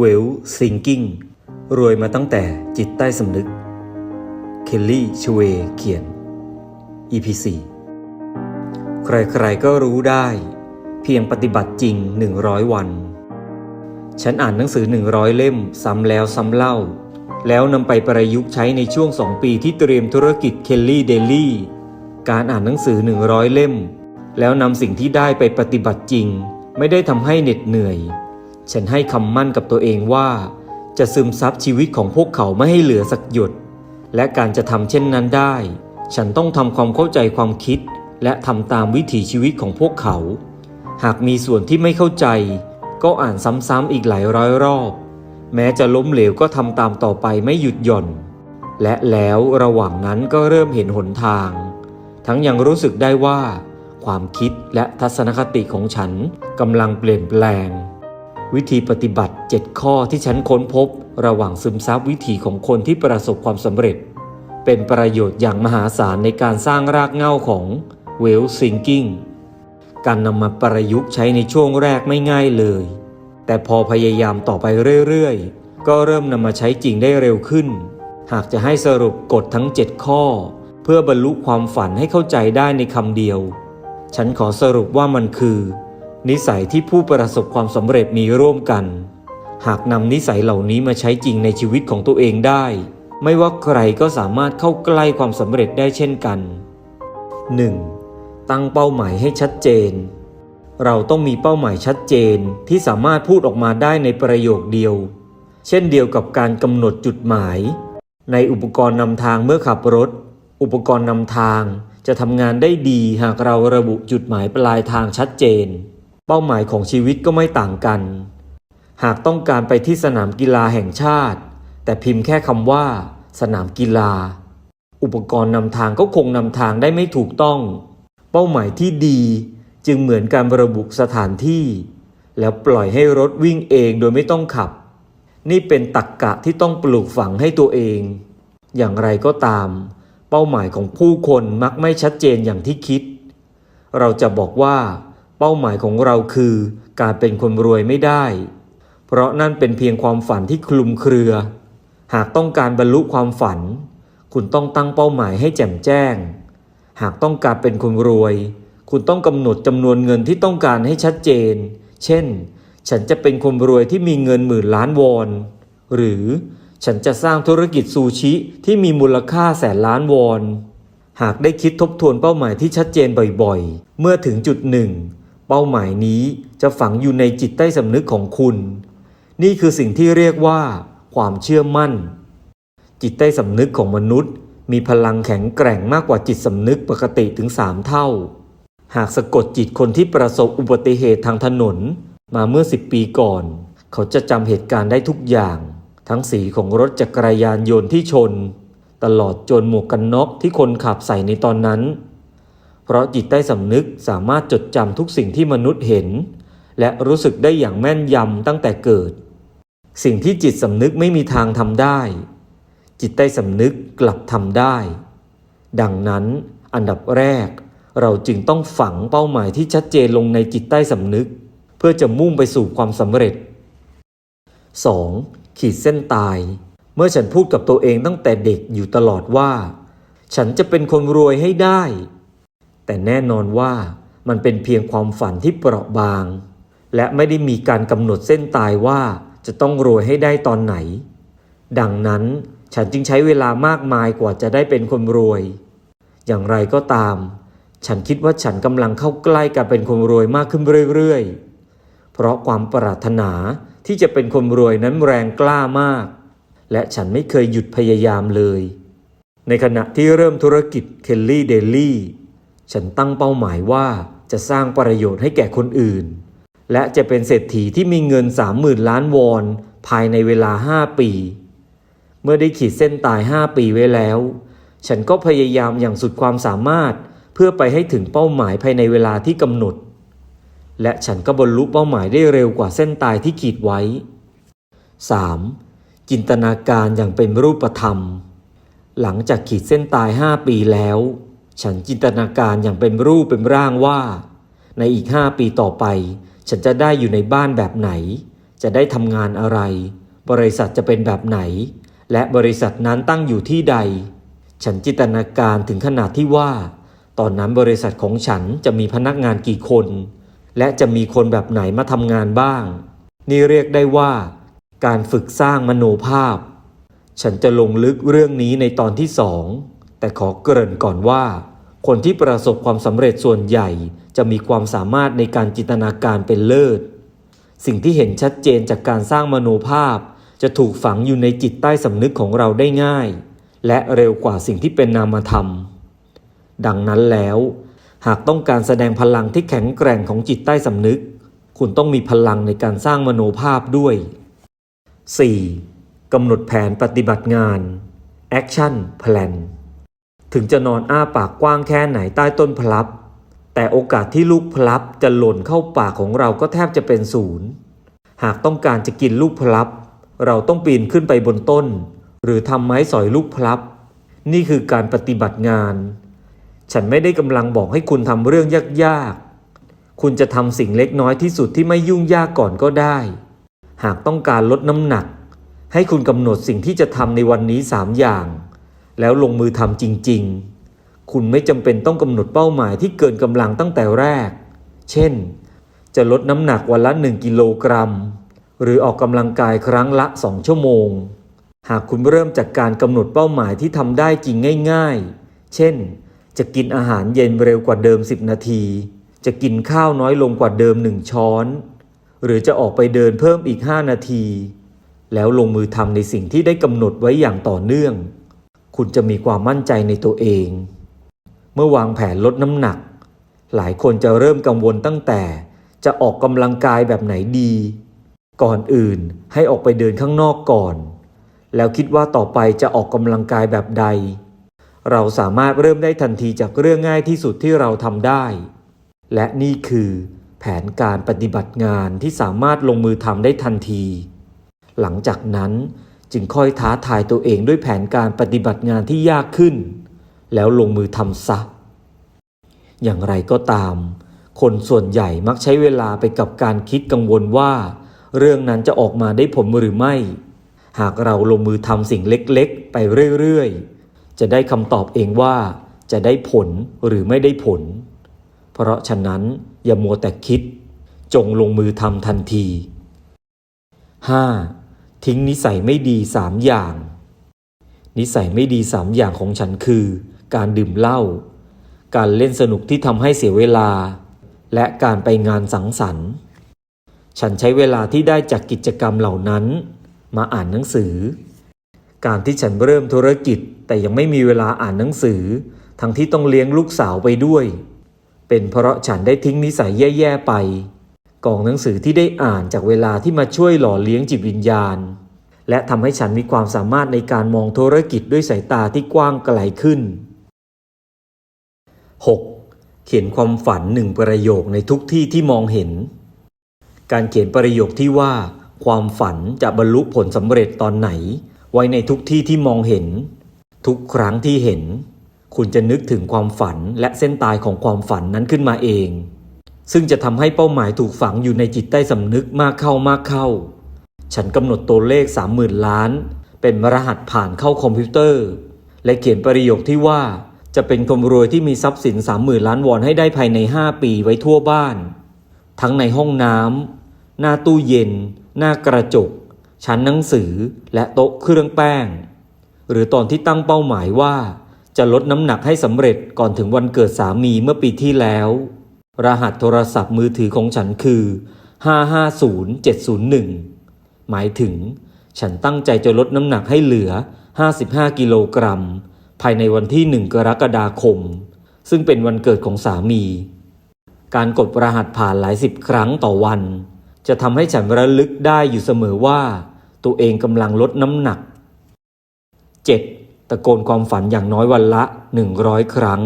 เวลซิงกิ้งรวยมาตั้งแต่จิตใต้สำนึก เคลลี่ชเวเขียน EP 4ใครๆก็รู้ได้ เพียงปฏิบัติจริง 100 วัน ฉันอ่านหนังสือ 100 เล่ม ซ้ำแล้วซ้ำเล่า แล้วนำไปประยุกต์ใช้ในช่วง 2 ปีที่เตรียมธุรกิจเคลลี่เดลี่การอ่านหนังสือ 100 เล่ม แล้วนำสิ่งที่ได้ไปปฏิบัติจริง ไม่ได้ทำให้เหน็ดเหนื่อย ฉันให้คำมั่นกับตัวเองว่า จะซึมซับชีวิตของพวกเขาไม่ให้เหลือสักหยด และการจะทำเช่นนั้นได้ ฉันต้องทำความเข้าใจความคิด และทำตามวิถีชีวิตของพวกเขา หากมีส่วนที่ไม่เข้าใจ ก็อ่านซ้ำๆอีกหลายร้อยรอบ แม้จะล้มเหลวก็ทำตามต่อไปไม่หยุดหย่อน และแล้วระหว่างนั้นก็เริ่มเห็นหนทาง ทั้งยังรู้สึกได้ว่า ความคิดและทัศนคติของฉันกำลังเปลี่ยนแปลง วิธีปฏิบัติ 7 ข้อที่ฉันค้นพบ ระหว่างซึมซับวิถีของคนที่ประสบความสำเร็จ เป็นประโยชน์อย่างมหาศาลในการสร้างรากเหง้าของเวลซิงกิ้งการนำมาประยุกต์ใช้ในช่วงแรกไม่ง่ายเลย แต่พอพยายามต่อไปเรื่อยๆ ก็เริ่มนำมาใช้จริงได้เร็วขึ้น หากจะให้สรุปกฎทั้ง 7 ข้อ เพื่อบรรลุความฝันให้เข้าใจได้ในคำเดียว ฉันขอสรุปว่ามันคือ นิสัยที่ผู้ประสบความสำเร็จมีร่วมกัน หากนำนิสัยเหล่านี้มาใช้จริงในชีวิตของตัวเองได้ ไม่ว่าใครก็สามารถเข้าใกล้ความสำเร็จได้เช่นกัน 1. ตั้งเป้าหมายให้ชัดเจน เราต้องมีเป้าหมายชัดเจนที่สามารถพูดออกมาได้ในประโยคเดียว เช่นเดียวกับการกำหนดจุดหมาย ในอุปกรณ์นำทางเมื่อขับรถ อุปกรณ์นำทางจะทำงานได้ดีหากเราระบุจุดหมายปลายทางชัดเจน เป้าหมายของชีวิตก็ไม่ต่างกัน หากต้องการไปที่สนามกีฬาแห่งชาติ แต่พิมพ์แค่คำว่า สนามกีฬา อุปกรณ์นำทางก็คงนำทางได้ไม่ถูกต้อง เป้าหมายที่ดีจึงเหมือนการระบุสถานที่ แล้วปล่อยให้รถวิ่งเองโดยไม่ต้องขับ นี่เป็นตรกกะที่ต้องปลูกฝังให้ตัวเอง อย่างไรก็ตาม เป้าหมายของผู้คนมักไม่ชัดเจนอย่างที่คิด เราจะบอกว่า เป้าหมายของเราคือ การเป็นคนรวยไม่ได้ เพราะนั่นเป็นเพียงความฝันที่คลุมเครือ หากต้องการบรรลุความฝัน คุณต้องตั้งเป้าหมายให้แจ่มแจ้ง หากต้องการเป็นคนรวย คุณต้องกำหนดจำนวนเงินที่ต้องการให้ชัดเจน เช่น ฉันจะเป็นคนรวยที่มีเงินหมื่นล้านวอนหรือฉันจะสร้างธุรกิจซูชิที่มีมูลค่าแสนล้านวอน หากได้คิดทบทวนเป้าหมายที่ชัดเจนบ่อยๆ เมื่อถึงจุดหนึ่ง เป้าหมายนี้จะฝังอยู่ในจิตใต้สำนึกของคุณ นี่คือสิ่งที่เรียกว่า ความเชื่อมั่น จิตใต้สำนึกของมนุษย์ มีพลังแข็งแกร่งมากกว่าจิตสำนึกปกติถึง3เท่า หากสะกดจิตคนที่ประสบอุบัติเหตุทางถนน มาเมื่อ10ปีก่อน เขาจะจำเหตุการณ์ได้ทุกอย่าง ทั้งสีของรถจักรยานยนต์ที่ชน ตลอดจนหมวกกันน็อกที่คนขับใส่ในตอนนั้น เพราะจิตใต้สำนึกสามารถจดจำทุกสิ่งที่มนุษย์เห็น และรู้สึกได้อย่างแม่นยำตั้งแต่เกิด สิ่งที่จิตสำนึกไม่มีทางทำได้ จิตใต้สำนึกกลับทำได้ ดังนั้นอันดับแรก เราจึงต้องฝังเป้าหมายที่ชัดเจนลงในจิตใต้สำนึก เพื่อจะมุ่งไปสู่ความสำเร็จ 2. ขีดเส้นตาย เมื่อฉันพูดกับตัวเองตั้งแต่เด็กอยู่ตลอดว่า ฉันจะเป็นคนรวยให้ได้ แต่แน่นอนว่ามันเป็นเพียงความฝันที่เปราะบาง และไม่ได้มีการกำหนดเส้นตายว่าจะต้องรวยให้ได้ตอนไหน ดังนั้นฉันจึงใช้เวลามากมายกว่าจะได้เป็นคนรวย อย่างไรก็ตาม ฉันคิดว่าฉันกำลังเข้าใกล้การเป็นคนรวยมากขึ้นเรื่อยๆ เพราะความปรารถนาที่จะเป็นคนรวยนั้นแรงกล้ามาก และฉันไม่เคยหยุดพยายามเลย ในขณะที่เริ่มธุรกิจเคลลี่เดลี่ ฉันตั้งเป้าหมายว่าจะสร้างประโยชน์ให้แก่คนอื่น และจะเป็นเศรษฐีที่มีเงิน 30,000 ล้านวอนภายในเวลา 5 ปี เมื่อได้ขีดเส้นตาย 5 ปีไว้แล้ว ฉันก็พยายามอย่างสุดความสามารถเพื่อไปให้ถึงเป้าหมายภายในเวลาที่กำหนด และฉันก็บรรลุเป้าหมายได้เร็วกว่าเส้นตายที่ขีดไว้ 3. จินตนาการอย่างเป็นรูปธรรม หลังจากขีดเส้นตาย 5 ปีแล้ว ฉันจินตนาการอย่างเป็นรูปเป็นร่างว่า ในอีก5ปีต่อไป ฉันจะได้อยู่ในบ้านแบบไหน จะได้ทำงานอะไร บริษัทจะเป็นแบบไหน และบริษัทนั้นตั้งอยู่ที่ใด ฉันจินตนาการถึงขนาดที่ว่า ตอนนั้นบริษัทของฉันจะมีพนักงานกี่คน และจะมีคนแบบไหนมาทำงานบ้าง นี่เรียกได้ว่า การฝึกสร้างมโนภาพ ฉันจะลงลึกเรื่องนี้ในตอนที่สอง แต่ขอเกริ่นก่อนว่า คนที่ประสบความสำเร็จส่วนใหญ่จะมีความสามารถในการจินตนาการเป็นเลิศ สิ่งที่เห็นชัดเจนจากการสร้างมโนภาพ จะถูกฝังอยู่ในจิตใต้สำนึกของเราได้ง่าย และเร็วกว่าสิ่งที่เป็นนามธรรม ดังนั้นแล้ว หากต้องการแสดงพลังที่แข็งแกร่งของจิตใต้สำนึก คุณต้องมีพลังในการสร้างมโนภาพด้วย 4. กำหนดแผนปฏิบัติงาน Action Plan ถึงจะนอนอ้าปากกว้างแค่ไหนใต้ต้นพลับ แต่โอกาสที่ลูกพลับจะหล่นเข้าปากของเราก็แทบจะเป็นศูนย์ หากต้องการจะกินลูกพลับ เราต้องปีนขึ้นไปบนต้น หรือทำไม้สอยลูกพลับ นี่คือการปฏิบัติงาน ฉันไม่ได้กำลังบอกให้คุณทำเรื่องยากๆ คุณจะทำสิ่งเล็กน้อยที่สุดที่ไม่ยุ่งยากก่อนก็ได้ หากต้องการลดน้ำหนัก ให้คุณกำหนดสิ่งที่จะทำในวันนี้สามอย่าง แล้วลงมือทำจริง ๆ คุณไม่จำเป็นต้องกำหนดเป้าหมายที่เกินกำลังตั้งแต่แรก เช่น จะลดน้ำหนักวันละ 1 กิโลกรัม หรือออกกำลังกายครั้งละ 2 ชั่วโมง หากคุณเริ่มจากการกำหนดเป้าหมายที่ทำได้จริงง่าย ๆ เช่น จะกินอาหารเย็นเร็วกว่าเดิม 10 นาที จะกินข้าวน้อยลงกว่าเดิม 1 ช้อน หรือจะออกไปเดินเพิ่มอีก 5 นาที แล้วลงมือทำในสิ่งที่ได้กำหนดไว้อย่างต่อเนื่อง คุณจะมีความมั่นใจในตัวเอง เมื่อวางแผนลดน้ำหนัก หลายคนจะเริ่มกังวลตั้งแต่ จะออกกำลังกายแบบไหนดี ก่อนอื่นให้ออกไปเดินข้างนอกก่อน แล้วคิดว่าต่อไปจะออกกำลังกายแบบใด เราสามารถเริ่มได้ทันทีจากเรื่องง่ายที่สุดที่เราทำได้ และนี่คือ แผนการปฏิบัติงานที่สามารถลงมือทำได้ทันที หลังจากนั้น จึงค่อยท้าทายตัวเองด้วยแผนการปฏิบัติงานที่ยากขึ้น แล้วลงมือทำซะ อย่างไรก็ตาม คนส่วนใหญ่มักใช้เวลาไปกับการคิดกังวลว่า เรื่องนั้นจะออกมาได้ผลหรือไม่ หากเราลงมือทำสิ่งเล็กๆ ไปเรื่อยๆ จะได้คำตอบเองว่า จะได้ผลหรือไม่ได้ผล เพราะฉะนั้นอย่ามัวแต่คิด จงลงมือทำทันที 5. ทิ้งนิสัยไม่ดีสามอย่าง นิสัยไม่ดีสามอย่างของฉันคือ การดื่มเหล้า การเล่นสนุกที่ทำให้เสียเวลา และการไปงานสังสรรค์ ฉันใช้เวลาที่ได้จากกิจกรรมเหล่านั้น มาอ่านหนังสือ การที่ฉันเริ่มธุรกิจแต่ยังไม่มีเวลาอ่านหนังสือ ทั้งที่ต้องเลี้ยงลูกสาวไปด้วย เป็นเพราะฉันได้ทิ้งนิสัยแย่ๆไป กองหนังสือที่ได้อ่านจากเวลาที่มาช่วยหล่อเลี้ยงจิตวิญญาณ และทำให้ฉันมีความสามารถในการมองธุรกิจด้วยสายตาที่กว้างไกลขึ้น 6. เขียนความฝันหนึ่งประโยคในทุกที่ที่มองเห็น การเขียนประโยคที่ว่า ความฝันจะบรรลุผลสำเร็จตอนไหน ไว้ในทุกที่ที่มองเห็น ทุกครั้งที่เห็น คุณจะนึกถึงความฝันและเส้นตายของความฝันนั้นขึ้นมาเอง ซึ่งจะทำให้เป้าหมายถูกฝังอยู่ในจิตใต้สำนึกมากเข้ามากเข้า ฉันกำหนดตัวเลข 30,000 ล้าน เป็นรหัสผ่านเข้าคอมพิวเตอร์ และเขียนประโยคที่ว่าจะเป็นคนรวยที่มีทรัพย์สิน 30,000 ล้านวอนให้ได้ภายใน 5 ปีไว้ทั่วบ้าน ทั้งในห้องน้ำหน้าตู้เย็น หน้ากระจก ชั้นหนังสือและโต๊ะเครื่องแป้ง หรือตอนที่ตั้งเป้าหมายว่า จะลดน้ำหนักให้สำเร็จก่อนถึงวันเกิดสามีเมื่อปีที่แล้ว รหัสโทรศัพท์มือถือของฉันคือ 550701 หมายถึง ฉันตั้งใจจะลดน้ำหนักให้เหลือ 55 กิโลกรัม ภายในวันที่ 1 กรกฎาคม ซึ่งเป็นวันเกิดของสามี การกดรหัสผ่านหลายสิบครั้งต่อวัน จะทำให้ฉันระลึกได้อยู่เสมอว่า ตัวเองกำลังลดน้ำหนัก 7. ตะโกนความฝันอย่างน้อยวันละ 100 ครั้ง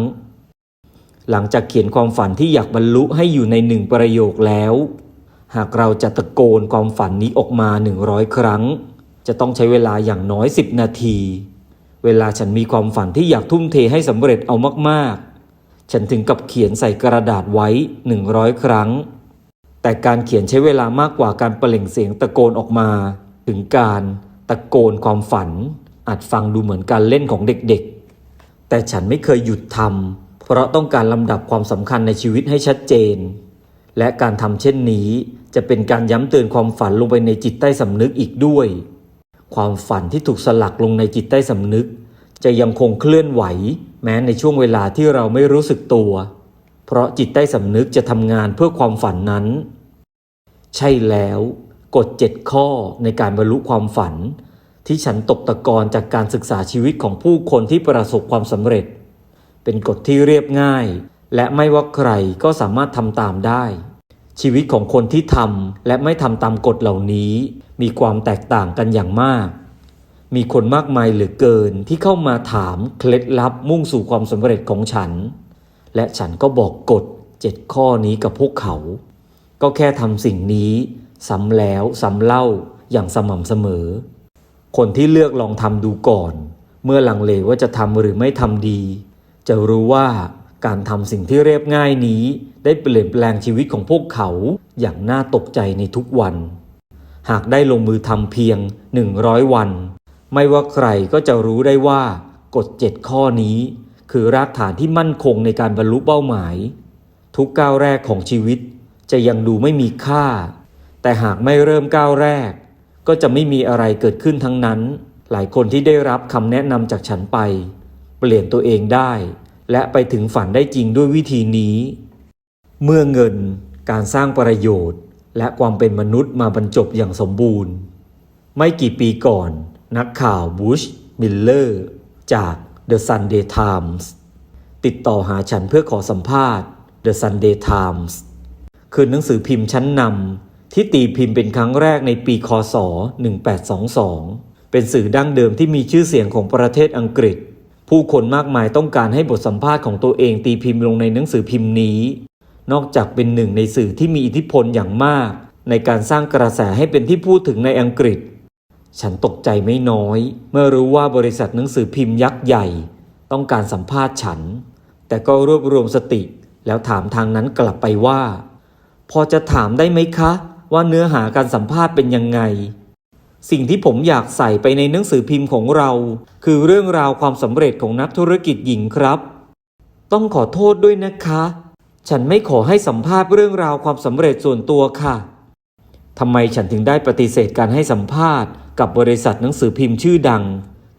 หลังจากเขียนความฝันที่อยากบรรลุให้อยู่ในหนึ่งประโยคแล้ว หากเราจะตะโกนความฝันนี้ออกมา 100 ครั้ง จะต้องใช้เวลาอย่างน้อย 10 นาที เวลาฉันมีความฝันที่อยากทุ่มเทให้สำเร็จเอามากๆ ฉันถึงกับเขียนใส่กระดาษไว้ 100 ครั้ง แต่การเขียนใช้เวลามากกว่าการเปล่งเสียงตะโกนออกมา ถึงการตะโกนความฝัน อาจฟังดูเหมือนการเล่นของเด็กๆ แต่ฉันไม่เคยหยุดทำ เพราะต้องการลำดับความสำคัญในชีวิตให้ชัดเจน และการทำเช่นนี้ จะเป็นการย้ำเตือนความฝันลงไปในจิตใต้สำนึกอีกด้วย ความฝันที่ถูกสลักลงในจิตใต้สำนึก จะยังคงเคลื่อนไหว แม้ในช่วงเวลาที่เราไม่รู้สึกตัว เพราะจิตใต้สำนึกจะทำงานเพื่อความฝันนั้น ใช่แล้วกฎเจ็ดข้อในการบรรลุความฝัน ที่ฉันตกตะกอนจากการศึกษาชีวิตของผู้คนที่ประสบความสำเร็จ เป็นกฎที่เรียบง่าย และไม่ว่าใครก็สามารถทำตามได้ ชีวิตของคนที่ทำและไม่ทำตามกฎเหล่านี้ มีความแตกต่างกันอย่างมาก มีคนมากมายเหลือเกินที่เข้ามาถามเคล็ดลับมุ่งสู่ความสำเร็จของฉัน และฉันก็บอกกฎเจ็ดข้อนี้กับพวกเขา ก็แค่ทำสิ่งนี้ซ้ำแล้วซ้ำเล่าอย่างสม่ำเสมอ คนที่เลือกลองทำดูก่อน เมื่อลังเลว่าจะทำหรือไม่ทำดี จะรู้ว่าการทำสิ่งที่เรียบง่ายนี้ ได้เปลี่ยนแปลงชีวิตของพวกเขาอย่างน่าตกใจในทุกวัน หากได้ลงมือทำเพียง 100 วัน ไม่ว่าใครก็จะรู้ได้ว่ากฎเจ็ดข้อนี้ คือรากฐานที่มั่นคงในการบรรลุเป้าหมาย ทุกก้าวแรกของชีวิต จะยังดูไม่มีค่า แต่หากไม่เริ่มก้าวแรก ก็จะไม่มีอะไรเกิดขึ้นทั้งนั้น หลายคนที่ได้รับคำแนะนำจากฉันไป เปลี่ยนตัวเองได้ และไปถึงฝันได้จริงด้วยวิธีนี้ เมื่อเงินการสร้างประโยชน์ และความเป็นมนุษย์มาบรรจบอย่างสมบูรณ์ ไม่กี่ปีก่อน นักข่าวบูชมิลเลอร์จาก The Sunday Times ติดต่อหาฉันเพื่อขอสัมภาษณ์ The Sunday Times คือหนังสือพิมพ์ชั้นนำที่ตีพิมพ์เป็นครั้งแรกในปีคศ 1822 เป็นสื่อดั้งเดิมที่มีชื่อเสียงของประเทศอังกฤษ ผู้คนมากมายต้องการให้บทสัมภาษณ์ของตัวเองตีพิมพ์ลงในหนังสือพิมพ์นี้ นอกจากเป็นหนึ่งในสื่อที่มีอิทธิพลอย่างมาก ในการสร้างกระแสให้เป็นที่พูดถึงในอังกฤษ ฉันตกใจไม่น้อย เมื่อรู้ว่าบริษัทหนังสือพิมพ์ยักษ์ใหญ่ ต้องการสัมภาษณ์ฉัน แต่ก็รวบรวมสติ แล้วถามทางนั้นกลับไปว่า พอจะถามได้ไหมคะ ว่าเนื้อหาการสัมภาษณ์เป็นยังไง สิ่งที่ผมอยากใส่ไปในหนังสือพิมพ์ของเรา คือเรื่องราวความสำเร็จของนักธุรกิจหญิงครับ ต้องขอโทษด้วยนะคะ ฉันไม่ขอให้สัมภาษณ์เรื่องราวความสำเร็จส่วนตัวค่ะทำไมฉันถึงได้ปฏิเสธการให้สัมภาษณ์ กับบริษัทหนังสือพิมพ์ชื่อดัง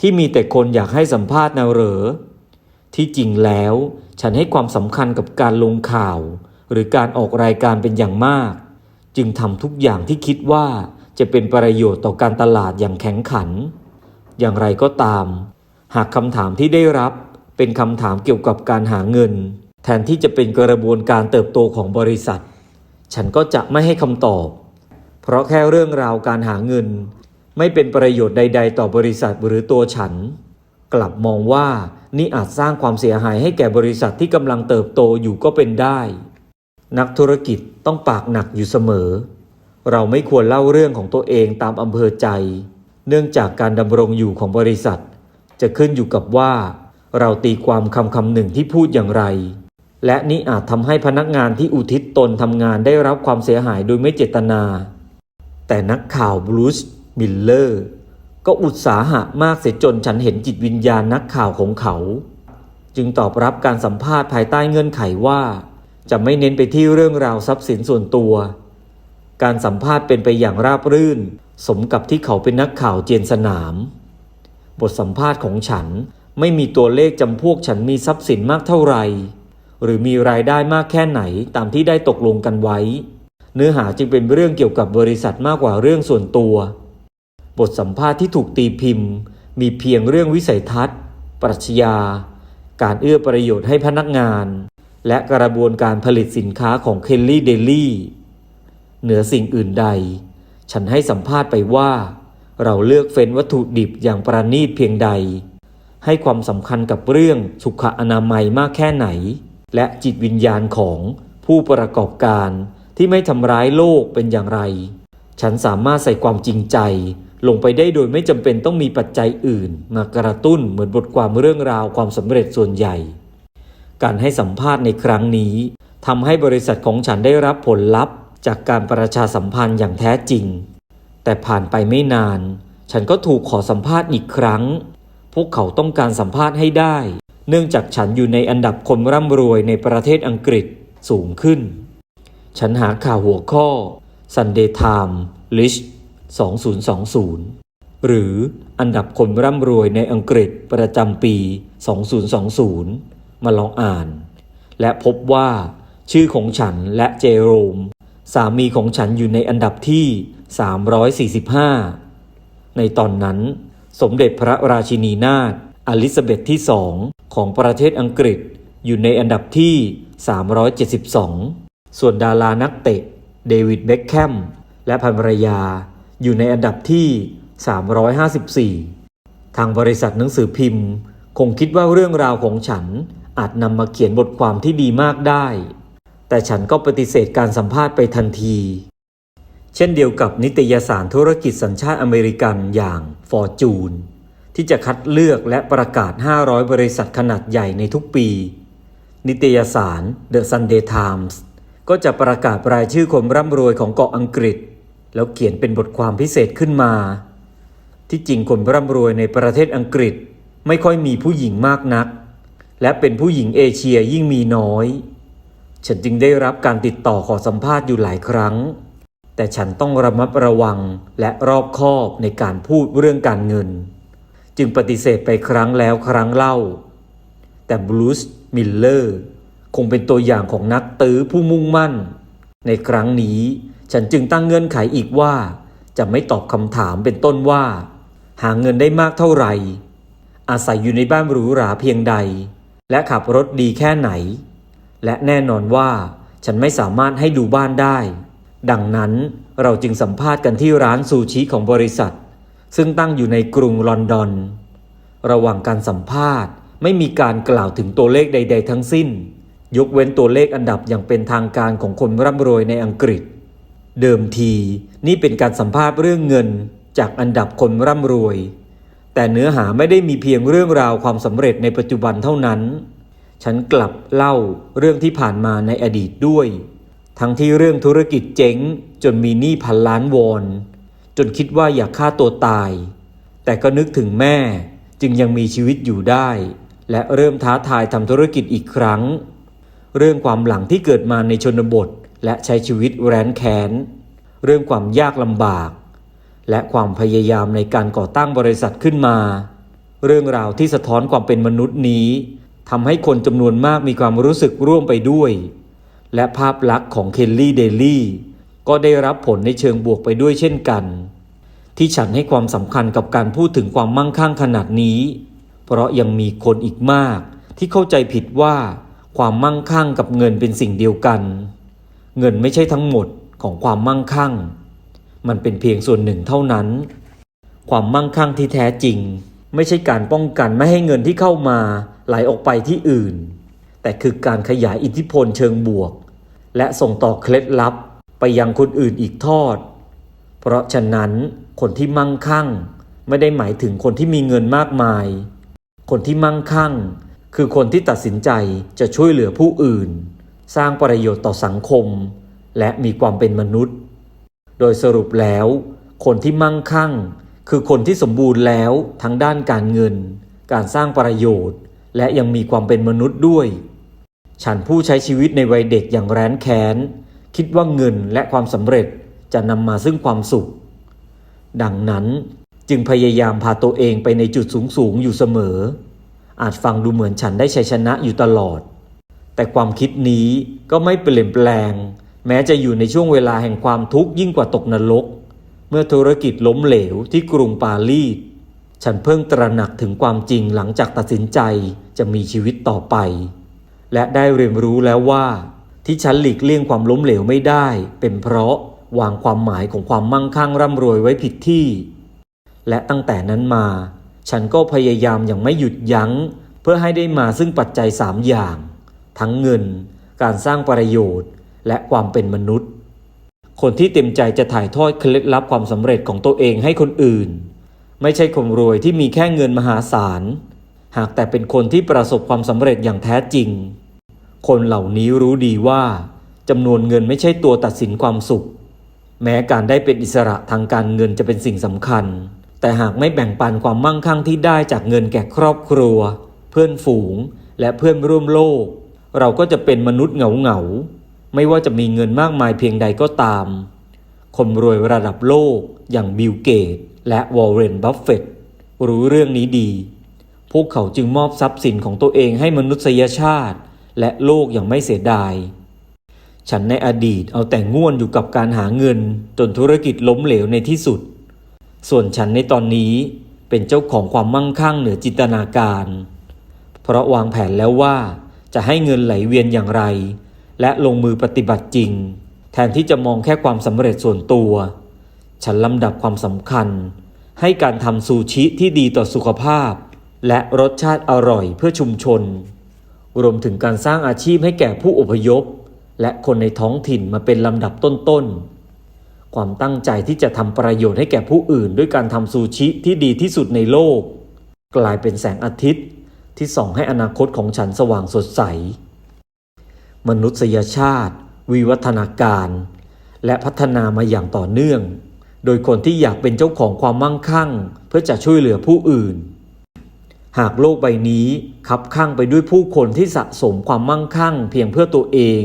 ที่มีแต่คนอยากให้สัมภาษณ์นะเหรอ ที่จริงแล้ว ฉันให้ความสำคัญกับการลงข่าว หรือการออกรายการเป็นอย่างมาก จึงทำทุกอย่างที่คิดว่า จะเป็นประโยชน์ต่อการตลาดอย่างแข็งขัน อย่างไรก็ตาม หากคำถามที่ได้รับเป็นคำถามเกี่ยวกับการหาเงิน แทนที่จะเป็นกระบวนการเติบโตของบริษัท ฉันก็จะไม่ให้คำตอบ เพราะแค่เรื่องราวการหาเงิน ไม่เป็นประโยชน์ใด ๆ ต่อบริษัทหรือตัวฉัน กลับมองว่านี่อาจสร้างความเสียหายให้แก่บริษัทที่กำลังเติบโตอยู่ก็เป็นได้ นักธุรกิจต้องปากหนักอยู่เสมอ เราไม่ควรเล่าเรื่องของตัวเองตามอำเภอใจ เนื่องจากการดำรงอยู่ของบริษัท จะขึ้นอยู่กับว่า เราตีความคำคำหนึ่งที่พูดอย่างไร และนี่อาจทำให้พนักงานที่อุทิศตนทำงานได้รับความเสียหายโดยไม่เจตนา แต่นักข่าวบรูซมิลเลอร์ก็อุตสาหะมากเสียจนฉันเห็นจิตวิญญาณนักข่าวของเขา จึงตอบรับการสัมภาษณ์ภายใต้เงื่อนไขว่า จะไม่เน้นไปที่เรื่องราวทรัพย์สินส่วนตัว การสัมภาษณ์เป็นไปอย่างราบรื่น สมกับที่เขาเป็นนักข่าวเจียนสนาม บทสัมภาษณ์ของฉันไม่มีตัวเลขจำพวกฉันมีทรัพย์สินมากเท่าไหร่ หรือมีรายได้มากแค่ไหนตามที่ได้ตกลงกันไว้ เนื้อหาจึงเป็นเรื่องเกี่ยวกับบริษัทมากกว่าเรื่องส่วนตัว บทสัมภาษณ์ที่ถูกตีพิมพ์ มีเพียงเรื่องวิสัยทัศน์ ปรัชญา การเอื้อประโยชน์ให้พนักงาน และกระบวนการผลิตสินค้าของเคลลี่เดลี่ เหนือสิ่งอื่นใด ฉันให้สัมภาษณ์ไปว่า เราเลือกเฟ้นวัตถุดิบอย่างประณีตเพียงใด ให้ความสำคัญกับเรื่องสุขอนามัยมากแค่ไหน และจิตวิญญาณของผู้ประกอบการที่ไม่ทำร้ายโลกเป็นอย่างไร ฉันสามารถใส่ความจริงใจลงไปได้โดยไม่จำเป็นต้องมีปัจจัยอื่น มากระตุ้นเหมือนบทความเรื่องราวความสำเร็จส่วนใหญ่ การให้สัมภาษณ์ในครั้งนี้ทำให้บริษัทของฉันได้รับผลลัพธ์ จากการประชาสัมพันธ์อย่างแท้จริง แต่ผ่านไปไม่นาน ฉันก็ถูกขอสัมภาษณ์อีกครั้ง พวกเขาต้องการสัมภาษณ์ให้ได้ เนื่องจากฉันอยู่ในอันดับคนร่ำรวยในประเทศอังกฤษสูงขึ้น ฉันหาข่าวหัวข้อ Sunday Time List 2020 หรืออันดับคนร่ำรวยในอังกฤษประจำปี 2020 มาลองอ่าน และพบว่าชื่อของฉันและเจโรม สามีของฉันอยู่ในอันดับที่ 345 ในตอนนั้น สมเด็จพระราชินีนาถอลิซาเบธที่สองของประเทศอังกฤษอยู่ในอันดับที่ 372 ส่วนดารานักเตะ เดวิดเบ็คแคมและภรรยาอยู่ในอันดับที่ 354 ทางบริษัทหนังสือพิมพ์ คงคิดว่าเรื่องราวของฉันอาจนำมาเขียนบทความที่ดีมากได้ แต่ฉันก็ปฏิเสธการสัมภาษณ์ไปทันที เช่นเดียวกับนิตยสารธุรกิจสัญชาติอเมริกันอย่าง Fortune ที่จะคัดเลือกและประกาศ 500 บริษัทขนาดใหญ่ในทุกปี นิตยสาร The Sunday Times ก็จะประกาศรายชื่อคนร่ำรวยของเกาะอังกฤษ แล้วเขียนเป็นบทความพิเศษขึ้นมา ที่จริงคนร่ำรวยในประเทศอังกฤษไม่ค่อยมีผู้หญิงมากนัก และเป็นผู้หญิงเอเชียยิ่งมีน้อย ฉันจึงได้รับการติดต่อขอสัมภาษณ์อยู่หลายครั้ง แต่ฉันต้องระมัดระวังและรอบคอบในการพูดเรื่องการเงิน จึงปฏิเสธไปครั้งแล้วครั้งเล่า แต่บรูซมิลเลอร์คงเป็นตัวอย่างของนักตื้อผู้มุ่งมั่น ในครั้งนี้ฉันจึงตั้งเงื่อนไขอีกว่า จะไม่ตอบคำถามเป็นต้นว่า หาเงินได้มากเท่าไหร่ อาศัยอยู่ในบ้านหรูหราเพียงใด และขับรถดีแค่ไหน และแน่นอนว่าฉันไม่สามารถให้ดูบ้านได้ ดังนั้นเราจึงสัมภาษณ์กันที่ร้านซูชิของบริษัท ซึ่งตั้งอยู่ในกรุงลอนดอน ระหว่างการสัมภาษณ์ไม่มีการกล่าวถึงตัวเลขใด ๆ ทั้งสิ้น ยกเว้นตัวเลขอันดับอย่างเป็นทางการของคนร่ำรวยในอังกฤษ เดิมทีนี่เป็นการสัมภาษณ์เรื่องเงินจากอันดับคนร่ำรวย แต่เนื้อหาไม่ได้มีเพียงเรื่องราวความสำเร็จในปัจจุบันเท่านั้น ฉันกลับเล่าเรื่องที่ผ่านมาในอดีตด้วย ทั้งที่เรื่องธุรกิจเจ๊งจนมีหนี้พันล้านวอน จนคิดว่าอยากฆ่าตัวตาย แต่ก็นึกถึงแม่จึงยังมีชีวิตอยู่ได้ และเริ่มท้าทายทำธุรกิจอีกครั้ง เรื่องความหลังที่เกิดมาในชนบท และใช้ชีวิตแร้นแค้น เรื่องความยากลำบาก และความพยายามในการก่อตั้งบริษัทขึ้นมา เรื่องราวที่สะท้อนความเป็นมนุษย์นี้ ทำให้คนจำนวนมากมีความรู้สึกร่วมไปด้วย และภาพลักษณ์ของเคลลี่เดลี่ก็ได้รับผลในเชิงบวกไปด้วยเช่นกัน ที่ฉันให้ความสำคัญกับการพูดถึงความมั่งคั่งขนาดนี้ เพราะยังมีคนอีกมากที่เข้าใจผิดว่าความมั่งคั่งกับเงินเป็นสิ่งเดียวกัน เงินไม่ใช่ทั้งหมดของความมั่งคั่ง มันเป็นเพียงส่วนหนึ่งเท่านั้น ความมั่งคั่งที่แท้จริง ไม่ใช่การป้องกันไม่ให้เงินที่เข้ามา ไหลออกไปที่อื่น แต่คือการขยายอิทธิพลเชิงบวก และส่งต่อเคล็ดลับไปยังคนอื่นอีกทอด เพราะฉะนั้นคนที่มั่งคั่งไม่ได้หมายถึงคนที่มีเงินมากมาย คนที่มั่งคั่ง คือคนที่ตัดสินใจจะช่วยเหลือผู้อื่น สร้างประโยชน์ต่อสังคม และมีความเป็นมนุษย์ โดยสรุปแล้ว คนที่มั่งคั่ง คือคนที่สมบูรณ์แล้วทั้งด้านการเงิน การสร้างประโยชน์ และยังมีความเป็นมนุษย์ด้วย ฉันผู้ใช้ชีวิตในวัยเด็กอย่างแร้นแค้น คิดว่าเงินและความสำเร็จจะนำมาซึ่งความสุข ดังนั้นจึงพยายามพาตัวเองไปในจุดสูงสูงอยู่เสมอ อาจฟังดูเหมือนฉันได้ชัยชนะอยู่ตลอด แต่ความคิดนี้ก็ไม่เปลี่ยนแปลง แม้จะอยู่ในช่วงเวลาแห่งความทุกข์ยิ่งกว่าตกนรก เมื่อธุรกิจล้มเหลวที่กรุงปารีส ฉันเพิ่งตระหนักถึงความจริงหลังจากตัดสินใจจะมีชีวิตต่อไป และได้เรียนรู้แล้วว่า ที่ฉันหลีกเลี่ยงความล้มเหลวไม่ได้ เป็นเพราะวางความหมายของความมั่งคั่งร่ำรวยไว้ผิดที่ และตั้งแต่นั้นมา ฉันก็พยายามอย่างไม่หยุดยัง้ง เพื่อให้ได้มาซึ่งปัจจัยสามอย่าง ทั้งเงิน การสร้างประโยชน์ และความเป็นมนุษย์ คนที่เต็มใจจะถ่ายทอดเคล็ดลับความสำเร็จของตัวเองให้คนอื่น ไม่ใช่คนรวยที่มีแค่เงินมหาศาล หากแต่เป็นคนที่ประสบความสำเร็จอย่างแท้จริง คนเหล่านี้รู้ดีว่าจำนวนเงินไม่ใช่ตัวตัดสินความสุข แม้การได้เป็นอิสระทางการเงินจะเป็นสิ่งสำคัญ แต่หากไม่แบ่งปันความมั่งคั่งที่ได้จากเงินแก่ครอบครัว เพื่อนฝูง และเพื่อนร่วมโลก เราก็จะเป็นมนุษย์เหงาเหงาๆไม่ว่าจะมีเงินมากมายเพียงใดก็ตาม คนรวยระดับโลกอย่างบิลเกต และวอร์เรน บัฟเฟตต์รู้เรื่องนี้ดี พวกเขาจึงมอบทรัพย์สินของตัวเองให้มนุษยชาติ และโลกอย่างไม่เสียดาย ฉันในอดีตเอาแต่ง่วนอยู่กับการหาเงิน จนธุรกิจล้มเหลวในที่สุด ส่วนฉันในตอนนี้เป็นเจ้าของความมั่งคั่งเหนือจินตนาการ เพราะวางแผนแล้วว่าจะให้เงินไหลเวียนอย่างไร และลงมือปฏิบัติจริง แทนที่จะมองแค่ความสำเร็จส่วนตัว ฉันลำดับความสำคัญ ให้การทำซูชิที่ดีต่อสุขภาพ และรสชาติอร่อยเพื่อชุมชน รวมถึงการสร้างอาชีพให้แก่ผู้อพยพ และคนในท้องถิ่นมาเป็นลำดับต้นๆ ความตั้งใจที่จะทำประโยชน์ให้แก่ผู้อื่น ด้วยการทำซูชิที่ดีที่สุดในโลก กลายเป็นแสงอาทิตย์ ที่ส่องให้อนาคตของฉันสว่างสดใส มนุษยชาติ วิวัฒนาการ และพัฒนามาอย่างต่อเนื่อง โดยคนที่อยากเป็นเจ้าของความมั่งคั่ง เพื่อจะช่วยเหลือผู้อื่น หากโลกใบนี้คับข้างไปด้วยผู้คนที่สะสมความมั่งคั่ง เพียงเพื่อตัวเอง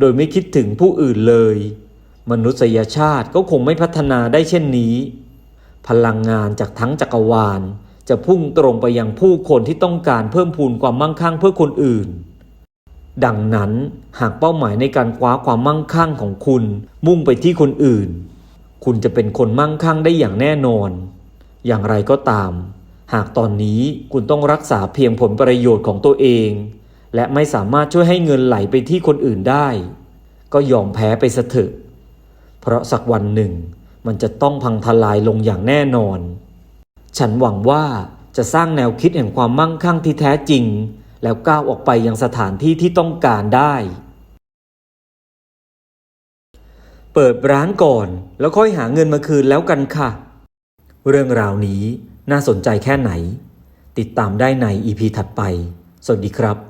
โดยไม่คิดถึงผู้อื่นเลย มนุษยชาติก็คงไม่พัฒนาได้เช่นนี้ พลังงานจากทั้งจักรวาล จะพุ่งตรงไปยังผู้คนที่ต้องการเพิ่มพูนความมั่งคั่งเพื่อคนอื่นดังนั้นหากเป้าหมายในการคว้าความมั่งคั่งของคุณมุ่งไปที่คนอื่น คุณจะเป็นคนมั่งคั่งได้อย่างแน่นอน อย่างไรก็ตาม หากตอนนี้คุณต้องรักษาเพียงผลประโยชน์ของตัวเอง และไม่สามารถช่วยให้เงินไหลไปที่คนอื่นได้ ก็ยอมแพ้ไปซะเถอะเพราะสักวันหนึ่ง มันจะต้องพังทลายลงอย่างแน่นอน ฉันหวังว่าจะสร้างแนวคิดแห่งความมั่งคั่งที่แท้จริง แล้วก้าวออกไปยังสถานที่ที่ต้องการได้ เปิดร้านก่อน แล้วค่อยหาเงินมาคืนแล้วกันค่ะ เรื่องราวนี้น่าสนใจแค่ไหน ติดตามได้ในอีพีถัดไป สวัสดีครับ